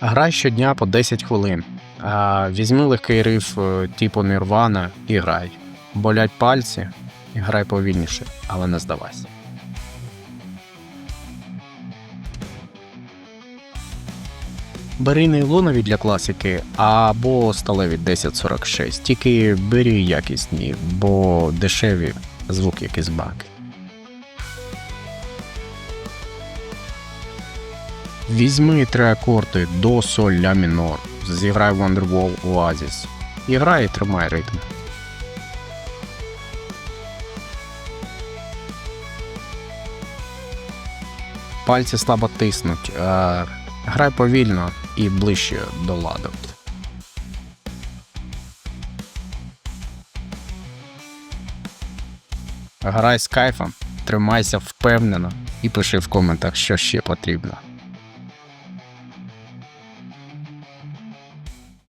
Грай щодня по 10 хвилин. Візьми легкий риф е, типу Нірвана і грай. Болять пальці, і грай повільніше, але не здавайся. Бери нейлонові для класики або сталеві 1046. Тільки бери якісні, бо дешеві звук як із баки. Візьми три акорди до соль ля мінор. Зіграй Wonderwall Oasis. І грай і тримай ритм. Пальці слабо тиснуть. Грай повільно і ближче до ладу. Грай з кайфом, тримайся впевнено і пиши в коментах, що ще потрібно.